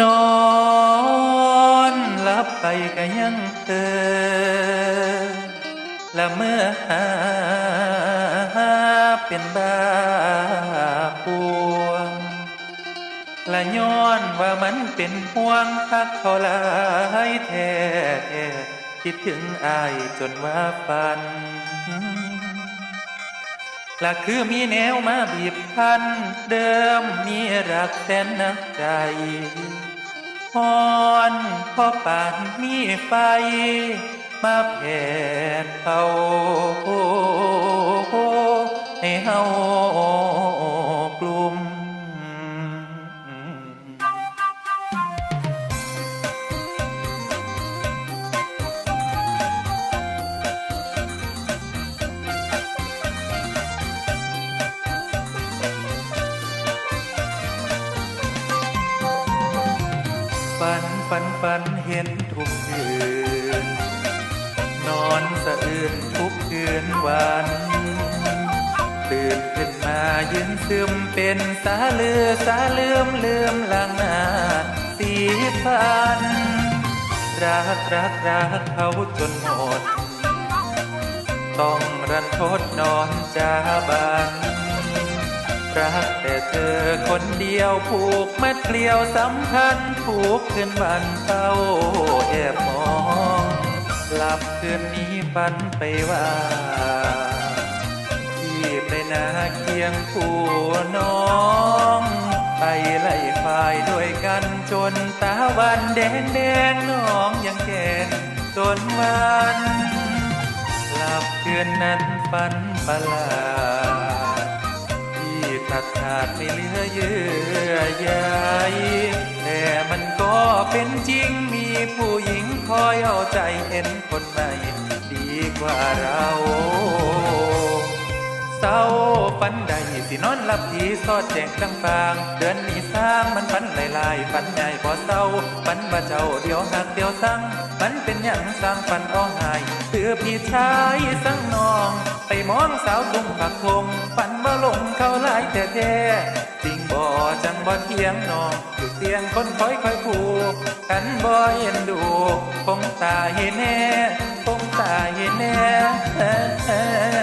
นอนหลับไปก็ยังเธอละเมื่อหาเป็นบ้า ละย้อนว่ามันเป็นห่วงพักเขาหลายแท้คิดถึงอายจนว่าฝันละคือมีแนวมาบีบพัน เดิมมีรักแสนนักใจฮอนพอป่านมีไฟ มาแผดเป่าให้เฮา ฝันฝันฝันเห็นทุกคืน นอนสะอื้นทุกคืนวันตื่นขึ้นมายืนซึมเป็นสาเลือสาเลื่อมเลื่อมลางนาสีพัน รักรักรักเขาจนหมด ต้องรันทดนอนจาบัน รักแต่เธอคนเดียวผูกมัดเกลียวสัมพันธ์ผูกขึ้นบันเฝ้าแอบมองหลับคืนนี้ฝันไปว่าที่ไปนาเคียงผู้น้อง ไปไล่ควายด้วยกันจนตาวันแดงแดงน้องยังแก่จนวัน หลับคืนนั้นฝันประหลาด ตัดขาดไม่เหลือเยื่อใยแต่มันก็เป็นจริงมีผู้หญิงคอยเอาใจเห็นคนใหม่ดีกว่าเราเศร้า ฝันใดสินอนหลับทีสอดแจงกลางฟาง เดือนนี้สร้างมันฝันลายลายๆฝันใหญ่พอเศร้าฝันว่าเจ้าเดียวหักเดียวสั่งมันเป็นอย่างสร้างฝันอ้อหายเตือพี่ชายสั่งน้อง ไปมองสาวทุ่งผักคงฝันว่าลงเขาหลายแต่แท้จริงบ่จังบ่เทียงน้องอยู่เตียงคนคอยคอยผูกกันบ่เอ็นดูคงตายแน่คงตายแน่